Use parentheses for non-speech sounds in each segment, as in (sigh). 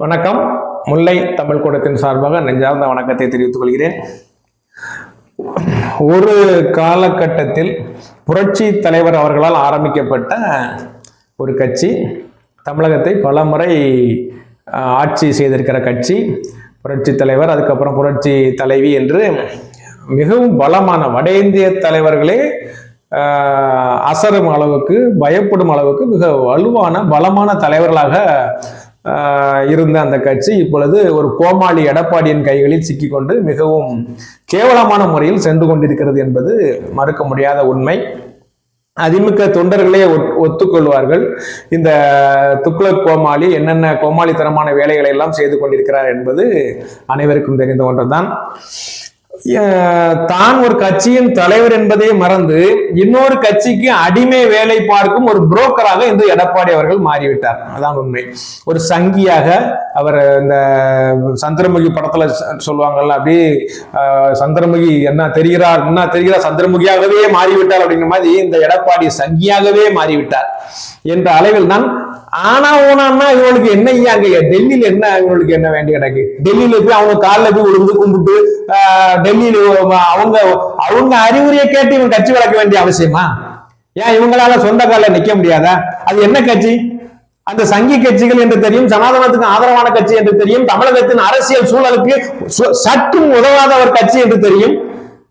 வணக்கம். முல்லை தமிழ் கூடத்தின் சார்பாக நெஞ்சார்ந்த வணக்கத்தை தெரிவித்துக் கொள்கிறேன். ஒரு காலகட்டத்தில் புரட்சி தலைவர் அவர்களால் ஆரம்பிக்கப்பட்ட ஒரு கட்சி தமிழகத்தை பலமுறை ஆட்சி செய்திருக்கிற கட்சி புரட்சி தலைவர் அதுக்கப்புறம் புரட்சி தலைவி என்று மிகவும் பலமான வட இந்திய தலைவர்களே அசரும் அளவுக்கு பயப்படும் அளவுக்கு மிக வலுவான பலமான தலைவர்களாக இருந்த அந்த கட்சி இப்பொழுது ஒரு கோமாளி எடப்பாடியின் கைகளில் சிக்கிக்கொண்டு மிகவும் கேவலமான முறையில் சென்று கொண்டிருக்கிறது என்பது மறுக்க முடியாத உண்மை. அதிமுக தொண்டர்களே ஒத்- ஒத்துக்கொள்வார்கள். இந்த துக்ளக் கோமாளி என்னென்ன கோமாளித்தனமான வேலைகளை எல்லாம் செய்து கொண்டிருக்கிறார் என்பது அனைவருக்கும் தெரிந்த ஒன்றுதான். தான் ஒரு கட்சியின் தலைவர் என்பதை மறந்து இன்னொரு கட்சிக்கு அடிமை வேலை பார்க்கும் ஒரு புரோக்கராக இந்த எடப்பாடி அவர்கள் மாறிவிட்டார். அதான் உண்மை. ஒரு சங்கியாக அவர் இந்த சந்திரமுகி படத்துல சொல்லுவாங்கல்ல அப்படி சந்திரமுகி என்ன தெரிகிறார் என்ன தெரிகிறார் சந்திரமுகியாகவே மாறிவிட்டார் அப்படிங்கிற மாதிரி இந்த எடப்பாடி சங்கியாகவே மாறிவிட்டார். என்ற அளவில் தான் ஆனா ஊனான்னா இவங்களுக்கு என்ன ஐயா அங்க? டெல்லியில என்ன இவங்களுக்கு என்ன வேண்டி கிடக்கு? டெல்லியில போய் அவங்க காலில் போய் விழுந்து கும்பிட்டு டெல்லியில அவங்க அவங்க அறிவுரையை கேட்டு இவன் கட்சி வளர்க்க வேண்டிய அவசியமா? ஏன் இவங்களால சொந்த காலில் நிக்க முடியாதா? அது என்ன கட்சி? அந்த சங்கி கட்சிகள் என்று தெரியும் சனாதனத்துக்கு ஆதரவான கட்சி என்று தெரியும் தமிழகத்தின் அரசியல் சூழலுக்கு சற்றும் உதவாத ஒரு கட்சி என்று தெரியும்.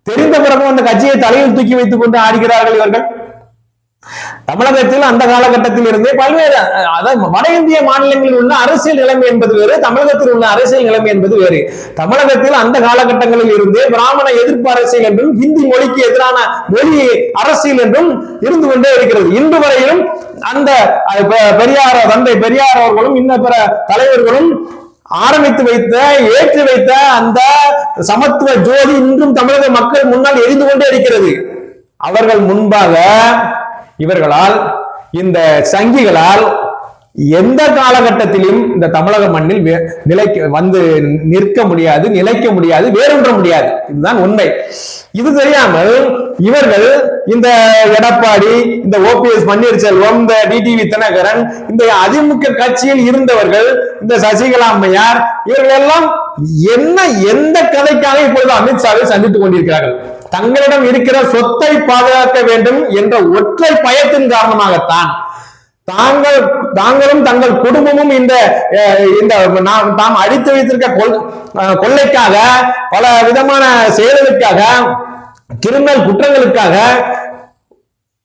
தெரிந்த பிறகும் அந்த கட்சியை தலையில் தூக்கி வைத்துக் கொண்டு ஆடுகிறார்கள் இவர்கள். தமிழகத்தில் அந்த காலகட்டத்தில் இருந்தே பல்வேறு அதாவது வட இந்திய மாநிலங்களில் உள்ள அரசியல் நிலைமை என்பது வேறு தமிழகத்தில் உள்ள அரசியல் நிலைமை என்பது வேறு. தமிழகத்தில் அந்த காலகட்டங்களில் இருந்தே பிராமண எதிர்ப்பு அரசியல் என்றும் ஹிந்தி மொழிக்கு எதிரான மொழி அரசியல் என்றும் இருந்து கொண்டே இருக்கிறது. இன்று வரையிலும் அந்த அஹ், பெரியார் தந்தை பெரியார் அவர்களும் இன்ன பிற தலைவர்களும் ஆரம்பித்து வைத்த ஏற்றி வைத்த அந்த சமத்துவ ஜோதி இன்றும் தமிழக மக்கள் முன்னால் எரிந்து கொண்டே இருக்கிறது. அவர்கள் முன்பாக இவர்களால் இந்த சங்கிகளால் எந்த காலகட்டத்திலும் இந்த தமிழக மண்ணில் வே- நிலைக்க வந்து நிற்க முடியாது நிலைக்க முடியாது வேறொன்ற முடியாது. இதுதான் உண்மை. இது தெரியாமல் இவர்கள் இந்த எடப்பாடி இந்த ஓபிஎஸ் பன்னீர்செல்வம் இந்த டிடிவி தினகரன் இந்த அதிமுக கட்சியில் இருந்தவர்கள் இந்த சசிகலா அம்மையார் இவர்கள் எல்லாம் என்ன எந்த கதைக்காக இப்பொழுது அமித்ஷாவை சந்தித்துக் கொண்டிருக்கிறார்கள்? தங்களிடம் இருக்கிற சொத்தை பாதுகாக்க வேண்டும் என்ற ஒற்றை பயத்தின் காரணமாகத்தான் தாங்கள் தாங்களும் தங்கள் குடும்பமும் இந்த அஹ், இந்த நாம் தாம் அடித்து வைத்திருக்க கொள் கொள்ளைக்காக பல விதமான செயல்களுக்காக கிரிமினல் குற்றங்களுக்காக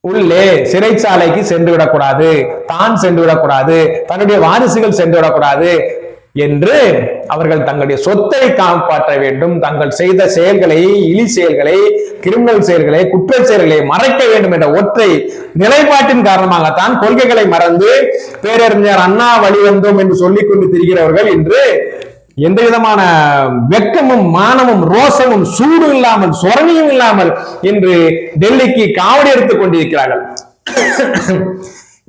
உள்ளே சிறைச்சாலைக்கு சென்று விடக்கூடாது தான் சென்று விடக்கூடாது தன்னுடைய வாரிசுகள் சென்று விடக்கூடாது என்று அவர்கள் தங்களுடைய சொத்தை காப்பாற்ற வேண்டும். தங்கள் செய்த செயல்களை இழி செயல்களை கிரிமினல் செயல்களை குற்ற செயல்களை மறைக்க வேண்டும் என்ற ஒற்றை நிலைப்பாட்டின் காரணமாகத்தான் கொள்கைகளை மறந்து பேரறிஞர் அண்ணா வழிவந்தோம் என்று சொல்லிக் கொண்டு திரிகிறவர்கள் இன்று எந்த விதமான வெட்கமும் மானமும் ரோசமும் சூடு இல்லாமல் சொரணியும் இல்லாமல் என்று டெல்லிக்கு காவடி எடுத்துக் கொண்டிருக்கிறார்கள்.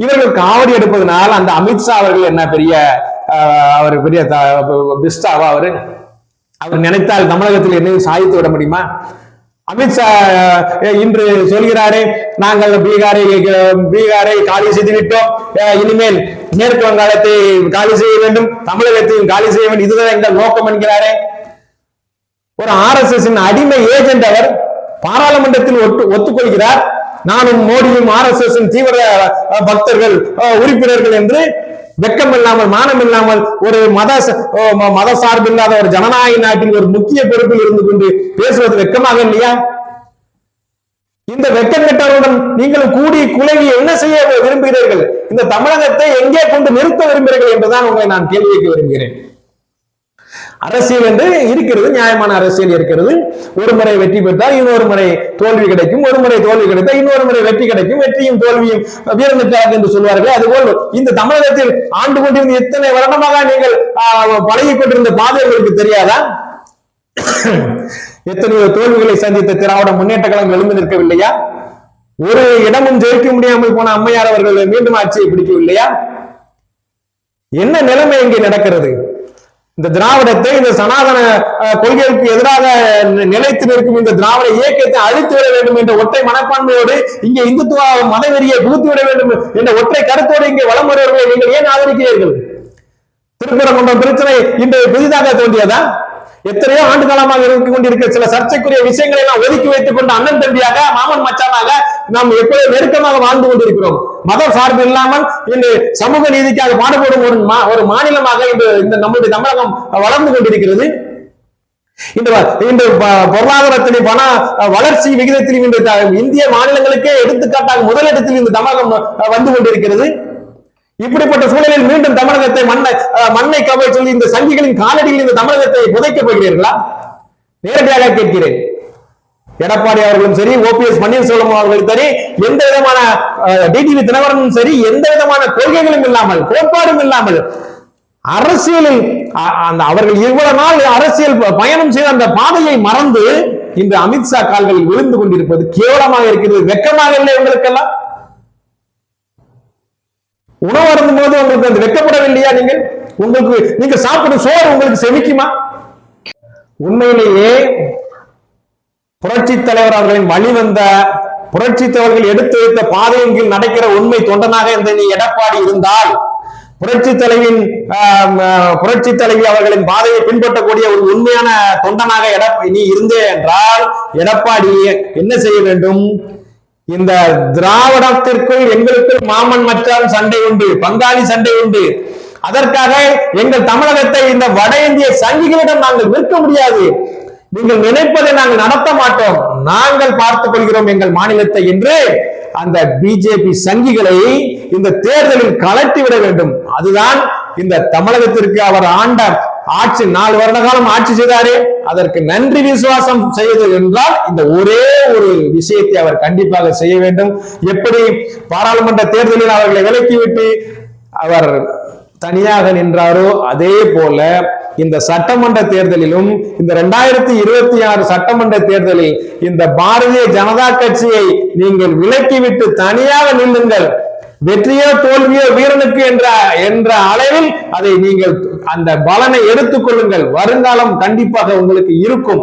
இவர்கள் காவடி எடுப்பதனால் அந்த அமித்ஷா அவர்கள் என்ன பெரிய அவர் பெரிய த- பிஸ்டாவா அவரு. அவர் நினைத்தால் தமிழகத்தில் என்னையும் சாதித்து விட முடியுமா? அமித்ஷா இன்று சொல்கிறாரே நாங்கள் பீகாரை பீகாரை காலி செய்து விட்டோம் இனிமேல் மேற்கு வங்காளத்தை காலி செய்ய வேண்டும். தமிழகத்தையும் காலி செய்ய வேண்டும். இதுதான் எங்கள் நோக்கம் என்கிறாரே. ஒரு ஆர் எஸ் எஸ் அடிமை ஏஜென்ட் அவர் பாராளுமன்றத்தில் ஒட்டு ஒத்துக்கொள்கிறார். நானும் மோடியும் ஆர் எஸ் எஸ் தீவிர பக்தர்கள் உறுப்பினர்கள் என்று வெக்கம் இல்லாமல் மானம் இல்லாமல் ஒரு மத மத சார்பு இல்லாத மத சார்பில்லாத ஒரு ஜனநாயக நாட்டில் ஒரு முக்கிய பொறுப்பில் இருந்து கொண்டு பேசுவது வெக்கமாக இல்லையா? இந்த வெக்கம் கெட்டவருடன் நீங்களும் கூடி குலவி என்ன செய்ய விரும்புகிறீர்கள்? இந்த தமிழகத்தை எங்கே கொண்டு நிறுத்த விரும்புகிறீர்கள் என்றுதான் உங்களை நான் கேள்வி வைக்க விரும்புகிறேன் அரசியல் என்று இருக்கிறது நியாயமான அரசியல் இருக்கிறது. ஒரு முறை வெற்றி பெற்றால் இன்னொரு முறை தோல்வி கிடைக்கும். ஒரு முறை தோல்வி கிடைத்தால் இன்னொரு முறை வெற்றி கிடைக்கும். வெற்றியும் தோல்வியும் வீரனுக்காக என்று சொல்வார்கள். அதுபோல் இந்த தமிழகத்தில் ஆண்டு கொண்டிருந்த இத்தனை வருடமாக நீங்கள் பழகி கொண்டிருந்த பாதை உங்களுக்கு தெரியாதா? (coughs) எத்தனையோ தோல்விகளை சந்தித்த திராவிட முன்னேற்ற கழகம் எழுந்து நிற்கவில்லையா? ஒரு இடமும் ஜெயிக்க முடியாமல் போன அம்மையார் அவர்கள் மீண்டும் ஆட்சியை பிடிக்கவில்லையா? என்ன நிலைமை இங்கே நடக்கிறது? இந்த திராவிடத்தை இந்த சனாதன அஹ், கொள்கைகளுக்கு எதிராக நிலைத்து நிற்கும் இந்த திராவிட இயக்கத்தை அழித்து விட வேண்டும் என்ற ஒற்றை மனப்பான்மையோடு இங்கே இந்துத்துவ மதவெறியை புகுத்தி விட வேண்டும் என்ற ஒற்றை கருத்தோடு இங்கே வளம் வருவர்களை நீங்கள் ஏன் ஆதரிக்கிறீர்கள்? திருப்பரங்குன்றம் பிரச்சனை இன்று புதிதாக தோன்றியதா? எத்தனையோ ஆண்டு காலமாக இருந்து கொண்டிருக்கிற சில சர்ச்சைக்குரிய விஷயங்களை எல்லாம் ஒதுக்கி வைத்துக் கொண்டு அண்ணன் தம்பியாக மாமன் மச்சானாக நாம் எப்பொழுது நெருக்கமாக வாழ்ந்து கொண்டிருக்கிறோம். மத சார்பு இல்லாமல் இன்று சமூக நீதிக்காக பாடுபடும் ஒரு மா- ஒரு மாநிலமாக இன்று இந்த நம்முடைய தமிழகம் வளர்ந்து கொண்டிருக்கிறது. இந்த இந்த பொருளாதாரத்திலும் பண வளர்ச்சி விகிதத்திலும் இன்று இந்திய மாநிலங்களுக்கே எடுத்துக்காட்டாக முதலிடத்தில் இந்த தமிழகம் வந்து கொண்டிருக்கிறது. இப்படிப்பட்ட சூழலில் மீண்டும் தமிழகத்தை மண்ணை அஹ், மண்ணை கவை சொல்லி இந்த சங்கிகளின் காலடியில் இந்த தமிழகத்தை புதைக்க போகிறீர்களா? நேரடியாக கேட்கிறேன். எடப்பாடி அவர்களும் சரி ஓபிஎஸ் பன்னீர்செல்வம் அவர்களும் சரி எந்த விதமான டிடிவி தினகரனும் சரி எந்த விதமான கொள்கைகளும் இல்லாமல் கோட்பாடும் இல்லாமல் அரசியலில் அந்த அவர்கள் இவ்வளவு நாள் அரசியல் ப- பயணம் செய்த அந்த பாதையை மறந்து இன்று அமித்ஷா கால்களில் விழுந்து கொண்டிருப்பது கேவலமாக இருக்கிறது வெக்கமாக இல்லை உங்களுக்கெல்லாம்? உணவு அருந்தும் போது உங்களுக்கு அது வெக்கப்படவில்லையா நீங்கள்? உங்களுக்கு நீங்க சாப்பிடும் சோறு உங்களுக்கு செமிக்குமா உண்மையிலேயே புரட்சி தலைவர் அவர்களின் வழிவந்த புரட்சி தலைவர்கள் எடுத்து வைத்த பாதையின் கீழ் நடக்கிற உண்மை தொண்டனாக இருந்த நீ எடப்பாடி இருந்தால் புரட்சி தலைவின் ஆஹ், புரட்சி தலைவி அவர்களின் பாதையை பின்பற்றக்கூடிய ஒரு உண்மையான தொண்டனாக எடப்பா நீ இருந்தே என்றால் எடப்பாடி என்ன செய்ய வேண்டும்? இந்த திராவிடத்திற்குள் எங்களுக்குள் மாமன் மச்சான் சண்டை உண்டு பங்காளி சண்டை உண்டு. அதற்காக எங்கள் தமிழகத்தை இந்த வட இந்திய சங்கிகளிடம் நாங்கள் விற்க முடியாது. நீங்கள் நினைப்பதை நாங்கள் நடத்த மாட்டோம். நாங்கள் பார்த்துக் கொள்கிறோம் எங்கள் மாநிலத்தை என்று அந்த பிஜேபி சங்கிகளை இந்த தேர்தலில் கலட்டி விட வேண்டும். அதுதான் இந்த தமிழகத்திற்கு அவர் ஆண்ட ஆட்சி நாலு வருட காலம் ஆட்சி செய்தாரே. அதற்கு நன்றி விசுவாசம் செய்தது என்றால் இந்த ஒரே ஒரு விஷயத்தை அவர் கண்டிப்பாக செய்ய வேண்டும். எப்படி பாராளுமன்ற தேர்தலில் அவர்களை விலக்கிவிட்டு அவர் தனியாக நின்றாரோ அதே போல இந்த சட்டமன்ற தேர்தலிலும் இந்த இரண்டாயிரத்தி இருபத்தி ஆறு சட்டமன்ற தேர்தலில் இந்த பாரதிய ஜனதா கட்சியை நீங்கள் விலக்கிவிட்டு தனியாக நில்லுங்கள். வெற்றியோ தோல்வியோ வீரனுக்கு என்ற என்ற அளவில் அதை நீங்கள் அந்த பலனை எடுத்துக் கொள்ளுங்கள். வருங்காலம் கண்டிப்பாக உங்களுக்கு இருக்கும்.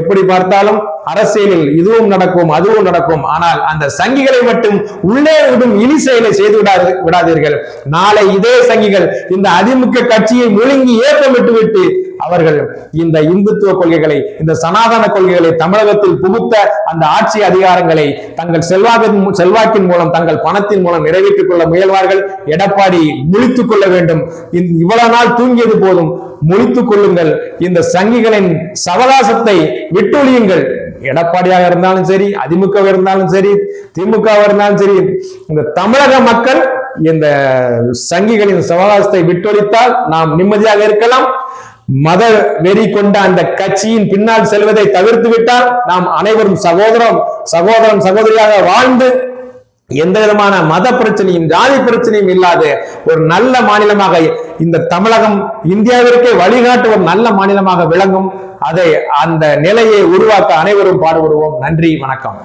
எப்படி பார்த்தாலும் அரசியலில் இதுவும் நடக்கும் அதுவும் நடக்கும். ஆனால் அந்த சங்கிகளை மட்டும் உள்ளே விடும் இனி செயலை செய்து விடாது விடாதீர்கள். நாளை இதே சங்கிகள் இந்த அதிமுக கட்சியை முழுங்கி ஏப்பமிட்டு விட்டு அவர்கள் இந்த இந்துத்துவ கொள்கைகளை இந்த சனாதன கொள்கைகளை தமிழகத்தில் புகுத்த அந்த ஆட்சி அதிகாரங்களை தங்கள் செல்வாக்கின் செல்வாக்கின் மூலம் தங்கள் பணத்தின் மூலம் நிறைவேற்றிக் கொள்ள முயல்வார்கள். எடப்பாடி முழித்துக் கொள்ள வேண்டும். இவ்வளவு நாள் தூங்கியது போதும். முழித்துக் கொள்ளுங்கள். இந்த சங்கிகளின் சவகாசத்தை விட்டொழியுங்கள். எடப்பாடியாக இருந்தாலும் சரி அதிமுக இருந்தாலும் சரி திமுக இருந்தாலும் சரி இந்த தமிழக மக்கள் இந்த சங்கிகளின் சவகாசத்தை விட்டொழித்தால் நாம் நிம்மதியாக இருக்கலாம். மத வெறி கொண்ட அந்த கட்சியின் பின்னால் செல்வதை தவிர்த்து விட்டால் நாம் அனைவரும் சகோதரம் சகோதரன் சகோதரியாக வாழ்ந்து எந்த விதமான மத பிரச்சனையும் ஜாதி பிரச்சனையும் இல்லாத ஒரு நல்ல மாநிலமாக இந்த தமிழகம் இந்தியாவிற்கே வழிகாட்டு ஒரு நல்ல மாநிலமாக விளங்கும். அதை அந்த நிலையை உருவாக்க அனைவரும் பாடுபடுவோம். நன்றி வணக்கம்.